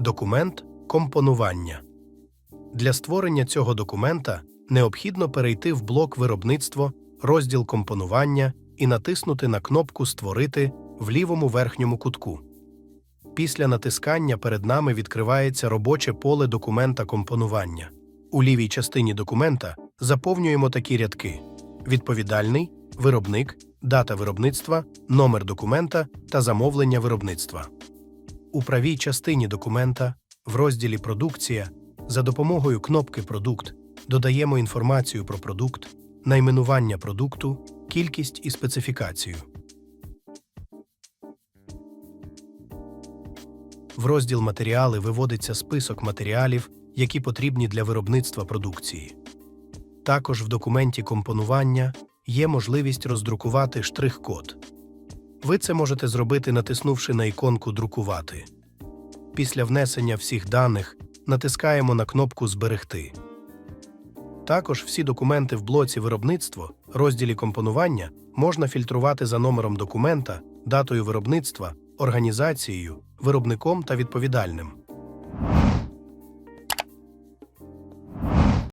Документ компонування. Для створення цього документа необхідно перейти в блок Виробництво, розділ компонування і натиснути на кнопку Створити в лівому верхньому кутку. Після натискання перед нами відкривається робоче поле документа компонування. У лівій частині документа заповнюємо такі рядки: відповідальний, виробник, дата виробництва, номер документа та замовлення виробництва. У правій частині документа, в розділі Продукція, за допомогою кнопки Продукт додаємо інформацію про продукт, найменування продукту, кількість і специфікацію. В розділ Матеріали виводиться список матеріалів, які потрібні для виробництва продукції. Також в документі компонування є можливість роздрукувати штрих-код. Ви це можете зробити, натиснувши на іконку Друкувати. Після внесення всіх даних натискаємо на кнопку Зберегти. Також всі документи в блоці Виробництво, розділі компонування можна фільтрувати за номером документа, датою виробництва, організацією, виробником та відповідальним.